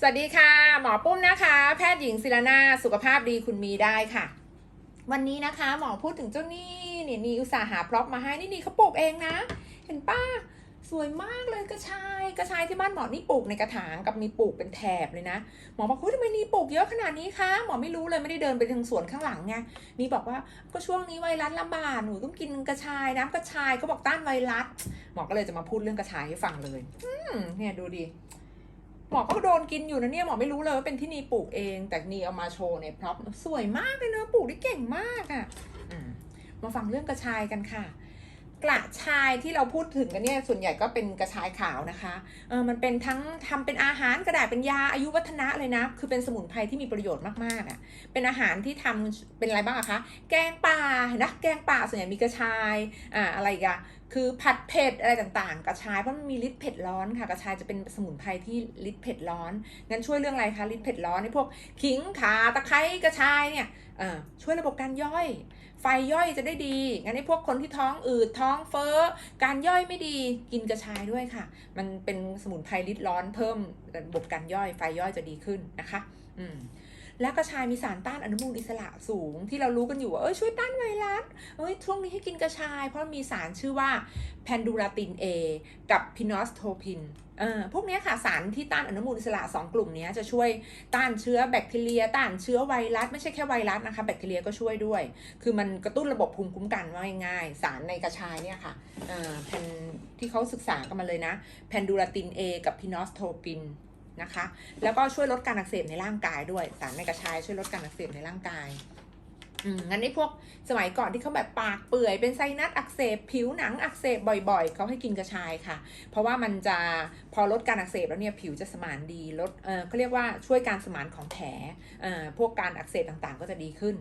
สวัสดีค่ะ หมอปุ้มนะคะ แพทย์หญิงศิรนาสุขภาพดีคุณมีได้ค่ะ วันนี้นะคะหมอพูดถึงเจ้านี่นี่นี่อุตสาห์หาพร็อพมาให้นี่นี่เขาปลูกเองนะ เห็นป้าสวยมากเลยกระชายกระชายที่บ้านหมอนี่ปลูกในกระถางกับมีปลูกเป็นแถบเลยนะหมอบอกเฮ้ยทำไมนี่ปลูกเยอะขนาดนี้คะหมอไม่รู้เลยไม่ได้เดินไปทางสวนข้างหลังไงนี่บอกว่าก็ช่วงนี้ไวรัสระบาดหนูต้องกินกระชายน้ำกระชายเขาบอกต้านไวรัสหมอก็เลยจะมาพูดเรื่องกระชายให้ฟังเลย อืมเนี่ยดูดิ หมอก็โดนกินอยู่นะเนี่ยหมอไม่รู้เลยว่าเป็นที่นีปลูกเอง แต่นีเอามาโชว์ในพร็อพสวยมากเลยเนอะปลูกได้เก่งมากอะ่ะมาฟังเรื่องกระชายกันค่ะ กระชายที่เราพูดถึงกันเนี่ยส่วนใหญ่ก็เป็นกระชายขาวนะคะเออมันเป็นทั้งทำเป็นอาหารกระดาษเป็นยาอายุวัฒนะเลยนะ คือเป็นสมุนไพรที่มีประโยชน์มากๆอะ่ะเป็นอาหารที่ทำเป็นอะไรบ้างอะคะ แกงป่าเห็นนะแกงป่าส่วนใหญ่มีกระชายอ่าอะไรกอะ คือผัดเผ็ดอะไรต่างๆ กระชายเพราะมันมีฤทธิ์เผ็ดร้อนค่ะ กระชายจะเป็นสมุนไพรที่ฤทธิ์เผ็ดร้อนงั้นช่วยเรื่องอะไรคะฤทธิ์เผ็ดร้อนในพวกขิงขาตะไคร้กระชายเนี่ยช่วยระบบการย่อย ไฟย่อยจะได้ดีงั้นในพวกคนที่ท้องอืดท้องเฟ้อ การย่อยไม่ดีกินกระชายด้วยค่ะ มันเป็นสมุนไพรฤทธิ์ร้อนเพิ่มระบบการย่อยไฟย่อยจะดีขึ้นนะคะ อืม และกระชายมีสารต้านอนุมูลอิสระสูง ที่เรารู้กันอยู่ว่าเอ้ยช่วยต้านไวรัสเอ้ยช่วงนี้ให้กินกระชาย เพราะมีสารชื่อว่าแพนดูราติน A กับพินอสโทพินเออพวกนี้ค่ะสารที่ต้านอนุมูลอิสระ 2 กลุ่มนี้จะช่วยต้านเชื้อแบคทีเรีย ต้านเชื้อไวรัส ไม่ใช่แค่ไวรัสนะคะ แบคทีเรียก็ช่วยด้วย คือมันกระตุ้นระบบภูมิคุ้มกันว่าง่ายๆสารในกระชายเนี่ยค่ะเออแพนที่เขาศึกษากันมาเลยนะแพนดูราติน A กับพินอสโทปิน นะคะ แล้วก็ช่วยลดการอักเสบในร่างกายด้วย สารในกระชายช่วยลดการอักเสบในร่างกาย อืมงั้นในพวกสมัยก่อนที่เขาแบบปากเปื่อยเป็นไซนัสอักเสบผิวหนังอักเสบบ่อยๆ เขาให้กินกระชายค่ะ เพราะว่ามันจะพอลดการอักเสบแล้วเนี่ยผิวจะสมานดีลดเออเขาเรียกว่าช่วยการสมานของแผลเอ่อพวกการอักเสบต่างๆ ก็จะดีขึ้น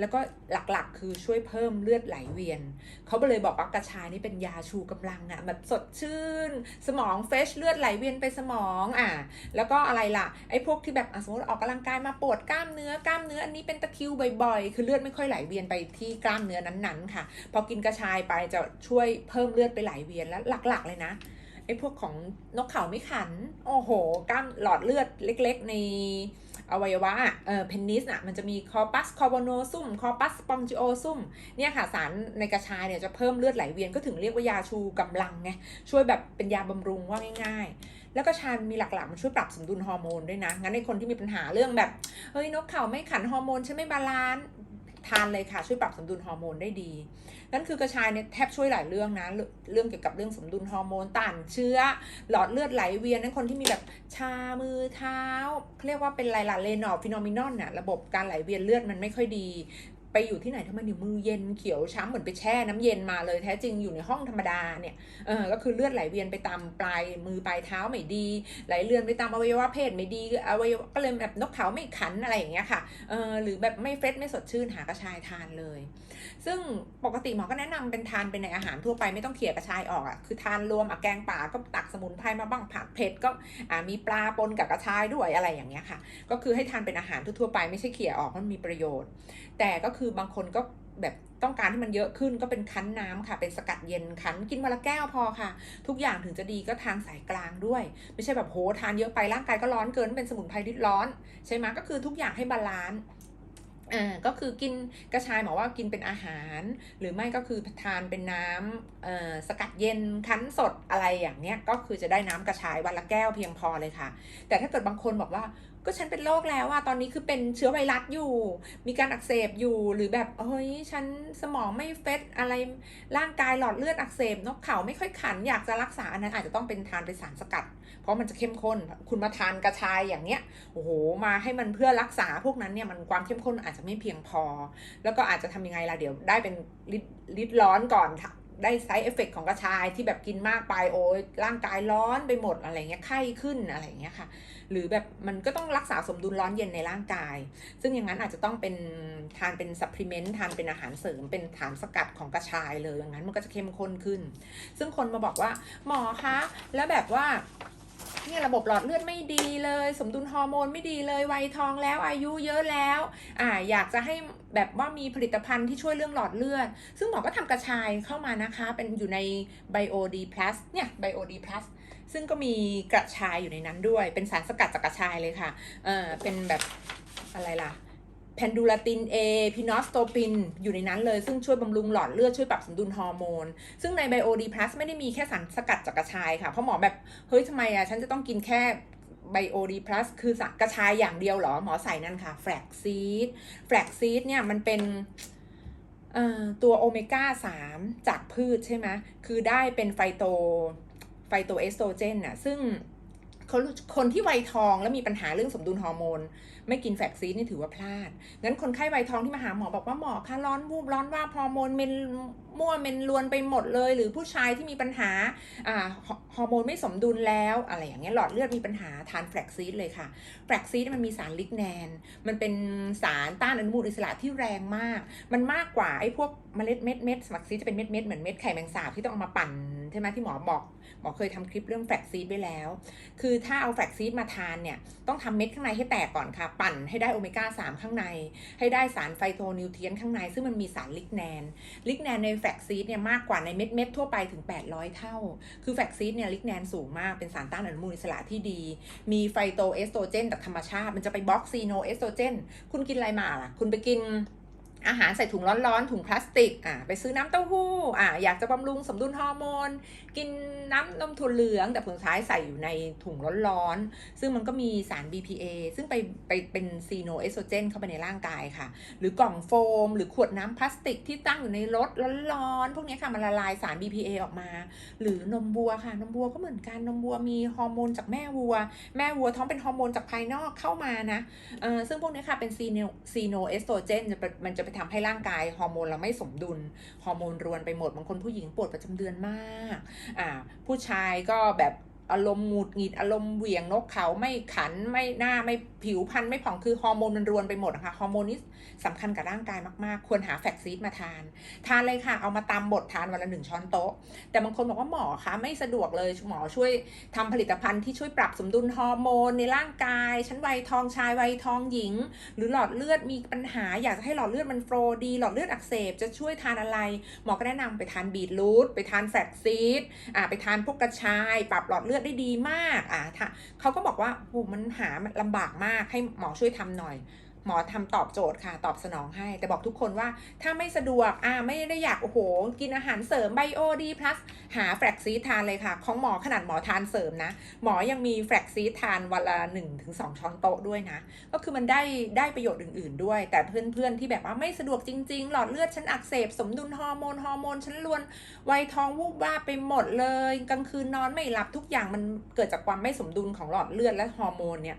แล้วก็หลักๆ คือช่วยเพิ่มเลือดไหลเวียน เขาเลยบอกว่ากระชายนี่เป็นยาชูกำลังอะแบบสดชื่น สมองเฟชเลือดไหลเวียนไปสมองอะแล้วก็อะไรล่ะไอ้พวกที่แบบสมมติออกกำลังกายมาปวดกล้ามเนื้อกล้ามเนื้ออันนี้เป็นตะคิวบ่อยๆ คือเลือดไม่ค่อยไหลเวียนไปที่กล้ามเนื้อนั้นๆ ค่ะ พอกินกระชายไปจะช่วยเพิ่มเลือดไปไหลเวียนแล้วหลักๆ เลยนะไอ้พวกของนกเขาไม่ขัน โอ้โห กล้ามหลอดเลือดเล็ก ๆ ใน อวัยวะอะเออเพนนิสอะมันจะมีคอปัสคอร์บโนซุมคอปัสปองจิโอซุมเนี่ยค่ะสารในกระชายเนี่ยจะเพิ่มเลือดไหลเวียนก็ถึงเรียกว่ายาชูกำลังไงช่วยแบบเป็นยาบำรุงว่าง่ายๆ แล้วก็ชามีหลักๆมันช่วยปรับสมดุลฮอร์โมนด้วยนะงั้นในคนที่มีปัญหาเรื่องแบบเฮ้ยนกเข่าไม่ขันฮอร์โมนฉันไม่บาลานซ์ ทานเลยค่ะช่วยปรับสมดุลฮอร์โมนได้ดี นั่นคือกระชายเนี่ยแทบช่วยหลายเรื่องนะ เรื่องเกี่ยวกับเรื่องสมดุลฮอร์โมนต้านเชื้อ หลอดเลือดไหลเวียน นั่นคนที่มีแบบชามือเท้าเขาเรียกว่าเป็นไรล่ะเลนอฟฟิโนมินอนน่ะระบบการไหลเวียนเลือดมันไม่ค่อยดี ไปอยู่ที่ไหนทำไมนิ้วมือเย็นเขียวช้ำเหมือนไปแช่น้ำเย็นมาเลยแท้จริงอยู่ในห้องธรรมดาเนี่ยเออก็คือเลือดไหลเวียนไปตามปลายมือปลายเท้าไม่ดี ไหลเลือนไปตามอวัยวะเพศไม่ดีอวัยวะก็เลยแบบนกเขาไม่ขันอะไรอย่างเงี้ยค่ะเออหรือแบบไม่เฟรชไม่สดชื่นหากระชายทานเลย ซึ่งปกติหมอก็แนะนำเป็นทานเป็นในอาหารทั่วไปไม่ต้องเขี่ยกระชายออกอะคือทานรวมอะแกงป่าก็ตักสมุนไพรมาบ้างผักเผ็ดก็อ่ามีปลาปนกับกระชายด้วยอะไรอย่างเงี้ยค่ะ ก็คือให้ทานเป็นอาหารทั่วไปไม่ใช่เขี่ยออกมันมีประโยชน์ แต่ก็คือคือบางคนก็แบบต้องการให้มันเยอะขึ้นก็เป็นคั้นน้ำค่ะ เป็นสกัดเย็นคั้นกินวันละแก้วพอค่ะ ทุกอย่างถึงจะดีก็ทางสายกลางด้วย ไม่ใช่แบบโหทานเยอะไปร่างกายก็ร้อนเกินเป็นสมุนไพรริดร้อน ใช่ไหมก็คือทุกอย่างให้บาลานซ์อ่าก็คือกินกระชายหมอว่ากินเป็นอาหาร หรือไม่ก็คือทานเป็นน้ำสกัดเย็นคั้นสดอะไรอย่างเนี้ยก็คือจะได้น้ำกระชายวันละแก้วเพียงพอเลยค่ะ แต่ถ้าเกิดบางคนบอกว่า ก็ฉันเป็นโรคแล้วอะตอนนี้คือเป็นเชื้อไวรัสอยู่ มีการอักเสบอยู่หรือแบบเฮ้ยฉันสมองไม่เฟสอะไรร่างกายหลอดเลือดอักเสบนกเขาไม่ค่อยขันอยากจะรักษาอันนั้นอาจจะต้องเป็นทานเป็นสารสกัด เพราะมันจะเข้มข้นคุณมาทานกระชายอย่างเนี้ยโอ้โหมาให้มันเพื่อรักษาพวกนั้นเนี่ยมันความเข้มข้นอาจจะไม่เพียงพอ แล้วก็อาจจะทำยังไงล่ะเดี๋ยวได้เป็นลิดลิดร้อนก่อน ได้ไซด์เอฟเฟกของกระชายที่แบบกินมากไปโอ้ยร่างกายร้อนไปหมดอะไรเงี้ยไข้ขึ้นอะไรเงี้ยค่ะ หรือแบบมันก็ต้องรักษาสมดุลร้อนเย็นในร่างกาย ซึ่งอย่างนั้นอาจจะต้องเป็นทานเป็นซัพพลีเมนต์ทานเป็นอาหารเสริม เป็นฐานสกัดของกระชายเลยอย่างนั้นมันก็จะเข้มข้นขึ้น ซึ่งคนมาบอกว่าหมอคะแล้วแบบว่า เนี่ยระบบหลอดเลือดไม่ดีเลย สมดุลฮอร์โมนไม่ดีเลยวัยทองแล้วอายุเยอะแล้วอ่าอยากจะให้แบบว่ามีผลิตภัณฑ์ที่ช่วยเรื่องหลอดเลือด ซึ่งหมอก็ทำกระชายเข้ามานะคะ เป็นอยู่ใน Bio D Plus เนี่ย Bio D Plus ซึ่งก็มีกระชายอยู่ในนั้นด้วย เป็นสารสกัดจากกระชายเลยค่ะเออเป็นแบบอะไรล่ะ พนดูลาติน A พินอสโตปิน อยู่ในนั้นเลย ซึ่งช่วยบำรุงหลอดเลือดช่วยปรับสมดุลฮอร์โมน ซึ่งในไบโอดีพลัสไม่ได้มีแค่สารสกัดจากกระชายค่ะ เพราะหมอแบบ เฮ้ยทำไมอะ ฉันจะต้องกินแค่ไบโอดีพลัสคือกระชายอย่างเดียวหรอ หมอใส่นั่นค่ะแฟลกซีดแฟลกซีดเนี่ยมันเป็นตัวโอเมก้า 3 จากพืชใช่ไหมคือได้เป็นไฟโตไฟโตเอสโตรเจนน่ะซึ่ง คนคนที่วัยทองแล้วมีปัญหาเรื่องสมดุลฮอร์โมน ไม่กินแฟลกซีดนี่ถือว่าพลาดงั้นคนไข้วัยทองที่มาหาหมอบอกว่าหมอคะร้อนวูบร้อนว่าฮอร์โมนเมนมั่วเมนลวนไปหมดเลย หรือผู้ชายที่มีปัญหาอ่าฮอร์โมนไม่สมดุลแล้วอะไรอย่างเงี้ยหลอดเลือดมีปัญหาทานแฟลกซีดเลยค่ะแฟลกซีดมันมีสารลิกแนน มันเป็นสารต้านอนุมูลอิสระที่แรงมาก มันมากกว่าไอ้พวกเมล็ดเม็ดเม็ดแฟลกซีจะเป็นเม็ดเม็ดเหมือนเม็ดไข่แมงสาบที่ต้องเอามาปั่นใช่ไหมที่หมอบอก หมอเคยทำคลิปเรื่องแฟลกซีดไปแล้ว คือถ้าเอาแฟลกซีดมาทานเนี่ย ต้องทำเม็ดข้างในให้แตกก่อนค่ะ ปั่นให้ได้โอเมก้า 3 ข้างใน ให้ได้สารไฟโตนิวเทียนข้างใน ซึ่งมันมีสารลิกแนน ลิกแนนในแฟลกซีดเนี่ยมากกว่าในเม็ดเม็ดทั่วไปถึง 800 เท่า คือแฟลกซีดเนี่ยลิกแนนสูงมาก เป็นสารต้านอนุมูลอิสระที่ดี มีไฟโตเอสโตรเจนจากธรรมชาติ มันจะไปบล็อกซีโนเอสโตรเจน คุณกินอะไรมาล่ะ คุณไปกิน อาหารใส่ถุงร้อนๆ ถุงพลาสติกอ่าไปซื้อน้ำเต้าหู้อ่าอยากจะบำรุงสมดุลฮอร์โมน กินน้ำนมถั่วเหลือง แต่ผลท้ายใส่อยู่ในถุงร้อนๆ ซึ่งมันก็มีสาร BPA ซึ่งไปไปเป็นซีโนเอสโตรเจนเข้าไปในร่างกายค่ะ หรือกล่องโฟม หรือขวดน้ำพลาสติกที่ตั้งอยู่ในรถร้อนๆ พวกนี้ค่ะมันละลายสาร BPA ออกมา หรือนมวัวค่ะ นมวัวก็เหมือนกัน นมวัวมีฮอร์โมนจากแม่วัว แม่วัวท้องเป็นฮอร์โมนจากภายนอกเข้ามานะเออซึ่งพวกนี้ค่ะเป็นซีโนซีโนเอสโตรเจนจะเป็นมันจะไปทำให้ร่างกายฮอร์โมนเราไม่สมดุลฮอร์โมนรวนไปหมดบางคนผู้หญิงปวดประจำเดือนมากอ่าผู้ชายก็แบบ อารมณ์หงุดหงิดอารมณ์เหวี่ยงนกเขาไม่ขันไม่หน้าไม่ผิวพรรณไม่ผ่องคือฮอร์โมนมันรวนไปหมดนะคะฮอร์โมนนี้สำคัญกับร่างกายมากๆ ควรหาแฟกซีดมาทาน ทานเลยค่ะ เอามาตำบดทานวันละหนึ่งช้อนโต๊ะ แต่บางคนบอกว่าหมอคะไม่สะดวกเลยหมอช่วยทำผลิตภัณฑ์ที่ช่วยปรับสมดุลฮอร์โมนในร่างกายฉันวัยทองชายวัยทองหญิง หรือหลอดเลือดมีปัญหาอยากจะให้หลอดเลือดมันโฟลดีหลอดเลือดอักเสบจะช่วยทานอะไร หมอก็แนะนำไปทานบีทรูทไปทานแฟกซีดอ่าไปทานพวกกระชาย ปรับหลอดเลือดได้ดีมากอ่าถ้าเขาก็บอกว่าโหมันหาลำบากมากให้หมอช่วยทำหน่อย หมอทำตอบโจทย์ค่ะ ตอบสนองให้ แต่บอกทุกคนว่าถ้าไม่สะดวกอ่าไม่ได้อยาก โอ้โห กินอาหารเสริมไบโอดีพลัสหาแฟลกซีทานเลยค่ะ ของหมอขนาดหมอทานเสริมนะ หมอยังมีแฟลกซีทานวันละ 1-2ถึงช้อนโต๊ะด้วยนะ ก็คือมันได้ได้ประโยชน์อื่น ๆ ด้วย แต่เพื่อนๆที่แบบว่าไม่สะดวกจริง ๆ หลอดเลือดฉันอักเสบสมดุลฮอร์โมนฮอร์โมนฉันรวนวัยทองวูบวาบไปหมดเลย กลางคืนนอนไม่หลับทุกอย่างมันเกิดจากความไม่สมดุลของหลอดเลือดและฮอร์โมนเนี่ย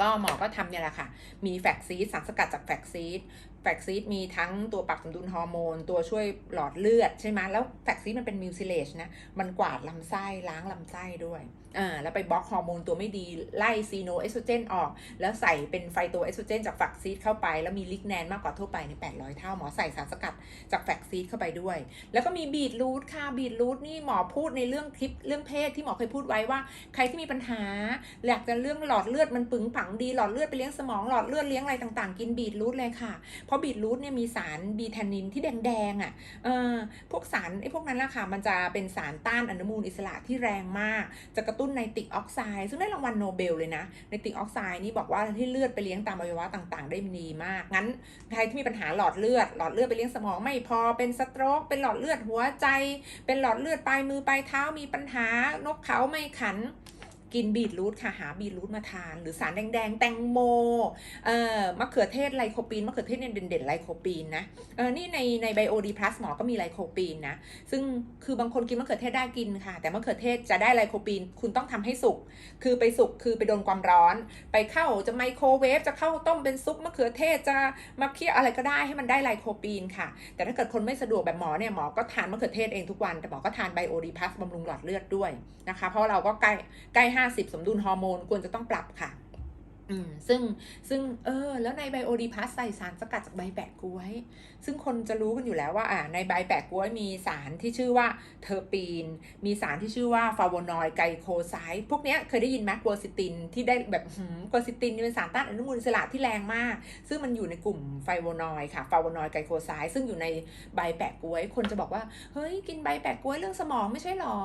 ก็หมอก็ทำเนี่ยแหละค่ะ มีแฟกซีดสารสกัดจากแฟกซีดแฟกซีดมีทั้งตัวปรับสมดุลฮอร์โมน ตัวช่วยหลอดเลือดใช่ไหมแล้วแฟกซีดมันเป็นมิวซิเลชนะ มันกวาดลำไส้ล้างลำไส้ด้วย อ่าแล้วไปบล็อกฮอร์โมนตัวไม่ดีไล่ซีโนเอสโตรเจนออก แล้วใส่เป็นไฟโตเอสโตรเจนจากแฟกซีดเข้าไป แล้วมีลิกแนนมากกว่าทั่วไปใน 800 เท่าหมอใส่สารสกัดจากแฟกซีดเข้าไปด้วย แล้วก็มีบีทรูทค่ะบีทรูทนี่หมอพูดในเรื่องคลิปเรื่องเพศที่หมอเคยพูดไว้ว่า ใครที่มีปัญหาอยากจะเรื่องหลอดเลือดมันปึงผังดีหลอดเลือดไปเลี้ยงสมองหลอดเลือดเลี้ยงอะไรต่างๆ กินบีทรูทเลยค่ะ เพราะบีทรูทเนี่ยมีสารบีแทนนินที่แดงๆอะเออพวกสารไอ้พวกนั้นแหละค่ะมันจะเป็นสารต้านอนุมูลอิสระที่แรงมากจะกระตุ้นไนติกออกไซด์ซึ่งได้รางวัลโนเบลเลยนะไนติกออกไซด์นี่บอกว่าที่เลือดไปเลี้ยงตามอวัยวะต่างๆ ได้ดีมาก งั้นใครที่มีปัญหาหลอดเลือด หลอดเลือดไปเลี้ยงสมองไม่พอเป็นสโตรกเป็นหลอดเลือดหัวใจ เป็นหลอดเลือดปลายมือปลายเท้ามีปัญหานกเขาไม่ขัน กินบีทรูทค่ะหาบีทรูทมาทาน หรือสารแดงๆ แตงโมเอ่อมะเขือเทศไลโคปีนมะเขือเทศเนี่ยเด่นๆไลโคปีนนะเออนี่ในในไบโอดีพลัสหมอก็มีไลโคปีนนะซึ่งคือบางคนกินมะเขือเทศได้กินค่ะ แต่มะเขือเทศจะได้ไลโคปีน คุณต้องทำให้สุก คือไปสุกคือไปโดนความร้อน ไปเข้าจะไมโครเวฟจะเข้าต้มเป็นซุปมะเขือเทศจะมาเคี่ยวอะไรก็ได้ให้มันได้ไลโคปีนค่ะ แต่ถ้าเกิดคนไม่สะดวกแบบหมอเนี่ยหมอก็ทานมะเขือเทศเองทุกวันแต่หมอก็ทานไบโอดีพลัสบำรุงหลอดเลือดด้วยนะคะ เพราะเราก็ใกล้ใกล้ห้า50 สมดุลฮอร์โมนควรจะต้องปรับค่ะ อืมซึ่งซึ่งเออ แล้วในไบโอดีพลัสใส่สารสกัดจากใบแปะกล้วย ซึ่งคนจะรู้กันอยู่แล้วว่า อ่า ในใบแปะกล้วยมีสารที่ชื่อว่าเทอร์ปีน มีสารที่ชื่อว่าฟลาโวนอยด์ไกโคไซด์พวกเนี้ยเคยได้ยินไหมกัวซิติน ที่ได้แบบหืมกัวซิตินนี่เป็นสารต้านอนุมูลอิสระที่แรงมาก ซึ่งมันอยู่ในกลุ่มไฟโวนอยด์ค่ะฟลาโวนอยด์ไกโคไซด์ซึ่งอยู่ในใบแปะกล้วย คนจะบอกว่า เฮ้ย กินใบแปะกล้วยเรื่องสมองไม่ใช่หรอ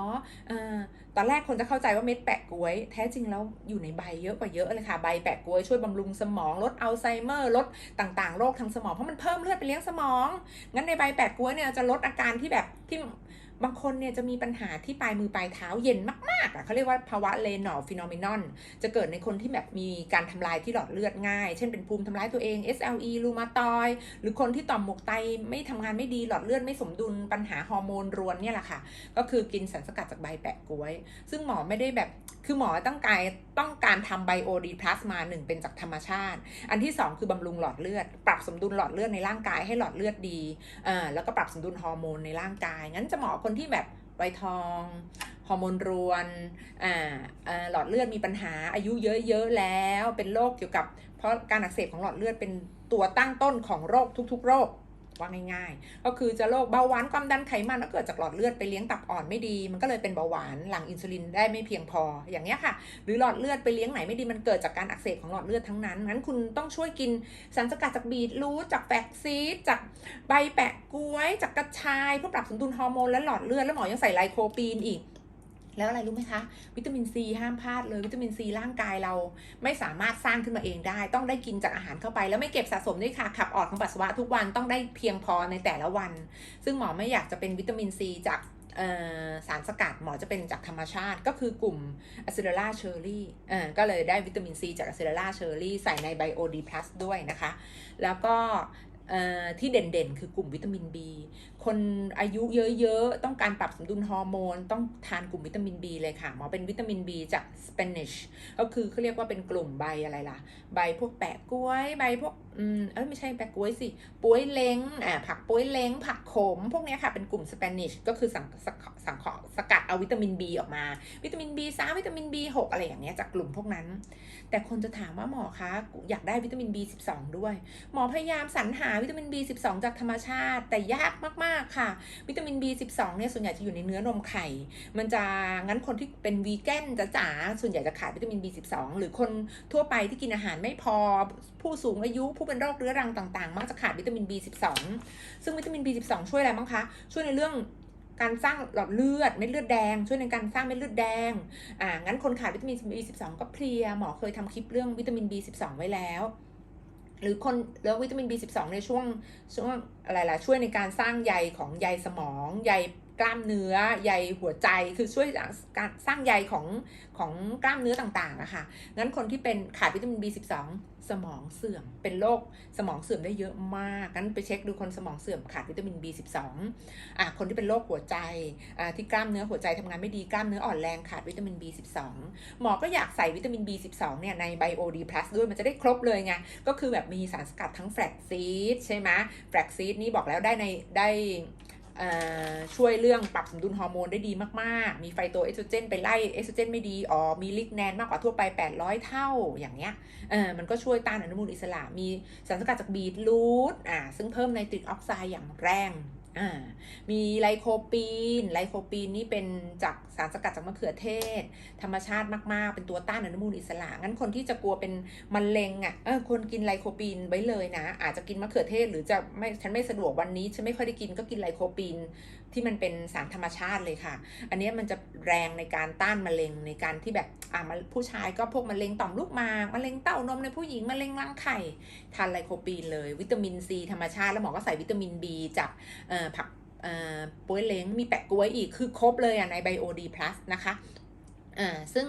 เออต อนแรกคนจะเข้าใจว่าเม็ดแปะกล้วย แท้จริงแล้วอยู่ในใบเยอะกว่าเยอะเลยค่ะ ใบแปะกล้วยช่วยบำรุงสมองลดอัลไซเมอร์ลดต่างๆโรคทางสมองเพราะมันเพิ่มเลือดไปเลี้ยงสมอง งั้นในใบแปะกล้วยเนี่ยจะลดอาการที่แบบที่ บางคนเนี่ยจะมีปัญหาที่ปลายมือปลายเท้าเย็นมากๆอะเขาเรียกว่าภาวะเลนอร์ฟิโนเมนอน จะเกิดในคนที่แบบมีการทำลายที่หลอดเลือดง่าย เช่นเป็นภูมิทำลายตัวเอง SLE รูมาตอยหรือคนที่ต่อมหมวกไตไม่ทำงานไม่ดีหลอดเลือดไม่สมดุลปัญหาฮอร์โมนรวนเนี่ยแหละค่ะ ก็คือกินสารสกัดจากใบแปะกล้วย ซึ่งหมอไม่ได้แบบคือหมอต้องการต้องการทำไบโอดีพลาสมาหนึ่งเป็นจากธรรมชาติ อันที่ 2 คือบำรุงหลอดเลือด ปรับสมดุลหลอดเลือดในร่างกายให้หลอดเลือดดีอ่าแล้วก็ปรับสมดุลฮอร์โมนในร่างกาย งั้นจะหมาะคนที่แบบไวทองฮอร์โมนรวนอ่าหลอดเลือดมีปัญหาอายุเยอะๆแล้วเป็นโรคเกี่ยวกับ เพราะการอักเสบของหลอดเลือดเป็นตัวตั้งต้นของโรคทุกๆ โรค ว่าง่ายๆ ก็คือจะโรคเบาหวานความดันไขมันก็เกิดจากหลอดเลือดไปเลี้ยงตับอ่อนไม่ดี มันก็เลยเป็นเบาหวานหลั่งอินซูลินได้ไม่เพียงพออย่างเนี้ยค่ะ หรือหลอดเลือดไปเลี้ยงไหนไม่ดีมันเกิดจากการอักเสบของหลอดเลือดทั้งนั้นงั้นคุณต้องช่วยกินสารสกัดจากบีทรูทจากแฟกซีดจากใบแปะกล้วย จากกระชายเพื่อปรับสมดุลฮอร์โมนและหลอดเลือดแล้วหมอยังใส่ไลโคปีนอีก แล้วอะไรรู้ไหมคะ วิตามินซีห้ามพลาดเลยวิตามินซีร่างกายเราไม่สามารถสร้างขึ้นมาเองได้ ต้องได้กินจากอาหารเข้าไป แล้วไม่เก็บสะสมด้วยค่ะ ขับออกของปัสสาวะทุกวันต้องได้เพียงพอในแต่ละวัน ซึ่งหมอไม่อยากจะเป็นวิตามินซีจากสารสกัดหมอจะเป็นจากธรรมชาติ ก็คือกลุ่มอะซิเดล่าเชอร์รี่ก็เลยได้วิตามินซีจากอะซิเดล่าเชอร์รี่ใส่ในไบโอดีพลัสด้วยนะคะ แล้วก็ที่เด่นๆ คือกลุ่มวิตามิน B คนอายุเยอะๆ ต้องการปรับสมดุลฮอร์โมน ต้องทานกลุ่มวิตามิน B เลยค่ะ หมอเป็นวิตามิน B จากสเปนิชก็คือเขาเรียกว่าเป็นกลุ่มใบอะไรล่ะ ใบพวกแปะกล้วย ใบพวกอืมเอ้ยไม่ใช่แปะกล้วยสิป้วยเล้งอ่าผักป้วยเล้ง ผักขม พวกนี้ค่ะเป็นกลุ่มสเปนิชก็คือสังสังสังเคราะห์สกัดเอาวิตามิน B ออกมา วิตามิน B3 วิตามิน B6 อะไรอย่างเงี้ยจากกลุ่มพวกนั้น แต่คนจะถามว่าหมอคะอยากได้วิตามิน B12 ด้วย หมอพยายามสรรหาวิตามิน B12 จากธรรมชาติ แต่ยากมากๆค่ะ วิตามิน B12 เนี่ยส่วนใหญ่จะอยู่ในเนื้อนมไข่ มันจะงั้นคนที่เป็นวีแกนจะจ๋าส่วนใหญ่จะขาดวิตามิน B12 หรือคนทั่วไปที่กินอาหารไม่พอ ผู้สูงอายุผู้เป็นโรคเรื้อรังต่างๆ มักจะขาดวิตามิน B12 ซึ่งวิตามิน B12 ช่วยอะไรบ้างคะ ช่วยในเรื่องการสร้างหลอดเลือดเม็ดเลือดแดง ช่วยในการสร้างเม็ดเลือดแดง อ่างั้นคนขาดวิตามิน B12 ก็เพลียหมอเคยทำคลิปเรื่องวิตามิน B12 ไว้แล้ว หรือคนแล้ววิตามิน B12 ในช่วงช่วงอะไรล่ะช่วยในการสร้างใยของใยสมองใยกล้ามเนื้อใยหัวใจคือช่วยการสร้างใยของของกล้ามเนื้อต่างๆอะค่ะงั้นคนที่เป็นขาดวิตามิน B12 สมองเสื่อมเป็นโรคสมองเสื่อมได้เยอะมากงั้นไปเช็คดูคนสมองเสื่อมขาดวิตามิน B12 อะคนที่เป็นโรคหัวใจอ่าที่กล้ามเนื้อหัวใจทำงานไม่ดีกล้ามเนื้ออ่อนแรงขาดวิตามิน B12 หมอก็อยากใส่วิตามิน B12 เนี่ยใน Bio D Plus ด้วยมันจะได้ครบเลยไงก็คือแบบมีสารสกัดทั้งแฟลกซีดใช่ไหมแฟลกซีดนี่บอกแล้วได้ในได้ ช่วยเรื่องปรับสมดุลฮอร์โมนได้ดีมากๆ มีไฟโตเอสโตรเจนไปไล่เอสโตรเจนไม่ดี อ๋อ มีลิกแนนมากกว่าทั่วไป 800 เท่า อย่างเงี้ย เออ มันก็ช่วยต้านอนุมูลอิสระ มีสารสกัดจากบีทรูท อ่า ซึ่งเพิ่มไนตริกออกไซด์อย่างแรง มีไลโคปีน ไลโคปีนนี่เป็นจากสารสกัดจากมะเขือเทศ ธรรมชาติมาก ๆ เป็นตัวต้านอนุมูลอิสระ งั้นคนที่จะกลัวเป็นมะเร็งอะ เออคนกินไลโคปีนไว้เลยนะ อาจจะกินมะเขือเทศ หรือจะไม่ ฉันไม่สะดวกวันนี้ ฉันไม่ค่อยได้กินก็กินไลโคปีนที่มันเป็นสารธรรมชาติเลยค่ะ อันนี้มันจะแรงในการต้านมะเร็งในการที่แบบอ่าผู้ชายก็พวกมะเร็งต่อมลูกหมากมะเร็งเต้านมในผู้หญิงมะเร็งรังไข่ทานไลโคปีนเลย วิตามินซีธรรมชาติแล้วหมอก็ใส่วิตามิน B จากผักป่วยเล้งมีแปะกล้วยอีกคือครบเลยอะในไบโอดีพลัสนะคะซึ่ง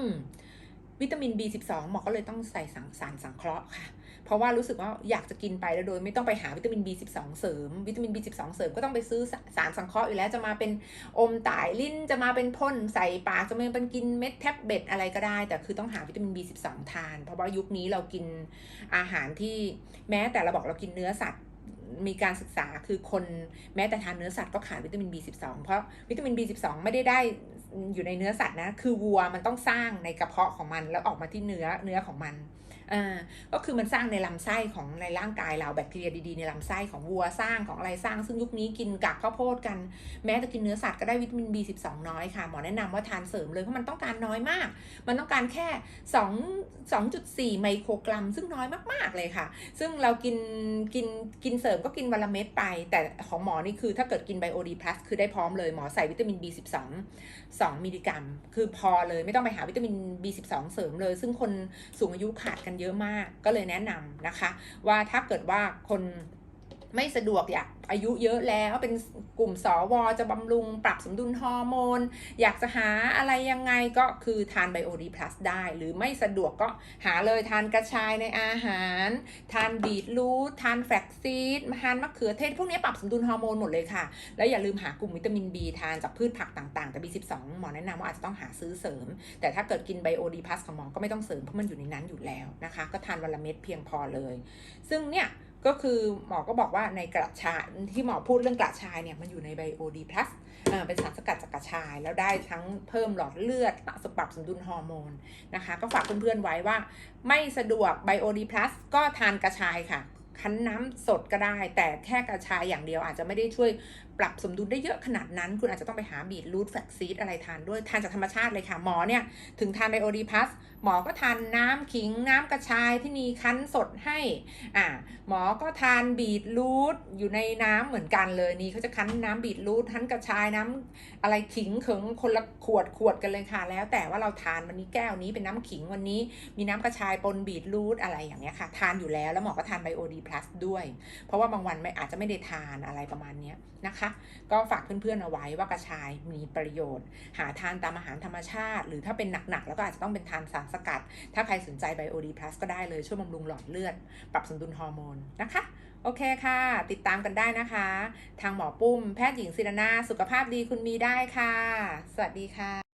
วิตามิน B12 หมอก็เลยต้องใส่สารสังเคราะห์ค่ะ เพราะว่ารู้สึกว่าอยากจะกินไปแล้วโดยไม่ต้องไปหาวิตามิน B12 เสริม วิตามิน B12 เสริมก็ต้องไปซื้อสารสังเคราะห์อยู่แล้วจะมาเป็นอมต่ายลิ้นจะมาเป็นพ่นใส่ปากจะมาเป็นกินเม็ดแท็บเบ็ดอะไรก็ได้ แต่คือต้องหาวิตามิน B12 ทาน เพราะว่ายุคนี้เรากินอาหารที่แม้แต่เราบอกเรากินเนื้อสัตว์มีการศึกษาคือคนแม้แต่ทานเนื้อสัตว์ก็ขาดวิตามิน B12 เพราะวิตามิน B12 ไม่ได้ได้อยู่ในเนื้อสัตว์นะ คือวัวมันต้องสร้างในกระเพาะของมันแล้วออกมาที่เนื้อเนื้อของมัน อ่าก็คือมันสร้างในลำไส้ของในร่างกายเราแบคทีเรียดีๆในลำไส้ของวัวสร้างของอะไรสร้าง ซึ่งยุคนี้กินกากข้าวโพดกัน แม้แต่กินเนื้อสัตว์ก็ได้วิตามิน B12 น้อยค่ะ หมอแนะนำว่าทานเสริมเลยเพราะมันต้องการน้อยมาก มันต้องการแค่2 2.4 ไมโครกรัม ซึ่งน้อยมากๆเลยค่ะ ซึ่งเรากินกินกินเสริมก็กินวันละเม็ดไป แต่ของหมอนี่คือถ้าเกิดกินไบโอดีพลัสคือได้พร้อมเลยหมอใส่วิตามิน B12 2 มิลลิกรัม คือพอเลยไม่ต้องไปหาวิตามิน B12 เสริมเลย ซึ่งคนสูงอายุขาดกันเยอะมากก็เลยแนะนำนะคะ ว่าถ้าเกิดว่าคน ไม่สะดวกอยากอายุเยอะแล้วเป็นกลุ่มสวจะบำรุงปรับสมดุลฮอร์โมน อยากจะหาอะไรยังไงก็คือทานไบโอดีพลัสได้ หรือไม่สะดวกก็หาเลยทานกระชายในอาหาร ทานบีทรูททานแฟลกซีดทานมะเขือเทศ พวกนี้ปรับสมดุลฮอร์โมนหมดเลยค่ะ แล้วอย่าลืมหากลุ่มวิตามิน B ทานจากพืชผักต่างๆ แต่ B12 หมอแนะนำว่าอาจจะต้องหาซื้อเสริม แต่ถ้าเกิดกินไบโอดีพลัสของหมอก็ไม่ต้องเสริมเพราะมันอยู่ในนั้นอยู่แล้วนะคะ ก็ทานวันละเม็ดเพียงพอเลย ซึ่งเนี่ย ก็คือหมอก็บอกว่าในกระชายที่หมอพูดเรื่องกระชายเนี่ยมันอยู่ในไบโอดีพลัสเป็นสารสกัดจากกระชาย แล้วได้ทั้งเพิ่มหลอดเลือดสปรับสมดุลฮอร์โมนนะคะ ก็ฝากเพื่อนๆไว้ว่า ไม่สะดวกไบโอดีพลัสก็ทานกระชายค่ะคั้นน้ำสดก็ได้ แต่แค่กระชายอย่างเดียวอาจจะไม่ได้ช่วย ปรับสมดุลได้เยอะขนาดนั้น คุณอาจจะต้องไปหาบีทรูทแฟลกซีดอะไรทานด้วย ทานจากธรรมชาติเลยค่ะ หมอเนี่ย ถึงทานไบโอดีพลัสหมอก็ทานน้ำขิงน้ำกระชายที่มีคั้นสดให้อ่าหมอก็ทานบีทรูทอยู่ในน้ำเหมือนกันเลยนี่เขาจะคั้นน้ำบีทรูทคั้นกระชายน้ำอะไรขิงเขิงคนละขวดขวดกันเลยค่ะ แล้วแต่ว่าเราทานวันนี้แก้วนี้เป็นน้ำขิงวันนี้ มีน้ำกระชายปนบีทรูทอะไรอย่างเงี้ยค่ะ ทานอยู่แล้วแล้วหมอก็ทานไบโอดีพลัสด้วย เพราะว่าบางวันไม่อาจจะไม่ได้ทานอะไรประมาณเนี้ยนะคะก็ฝากเพื่อนๆเอาไว้ว่ากระชายมีประโยชน์ หาทานตามอาหารธรรมชาติ หรือถ้าเป็นหนักๆ แล้วก็อาจจะต้องเป็นทานสารสกัด ถ้าใครสนใจไบโอดีพลัสก็ได้เลยช่วยบำรุงหลอดเลือด ปรับสมดุลฮอร์โมนนะคะ โอเคค่ะ ติดตามกันได้นะคะ ทางหมอปุ้มแพทย์หญิงศิรนาสุขภาพดีคุณมีได้ค่ะ สวัสดีค่ะ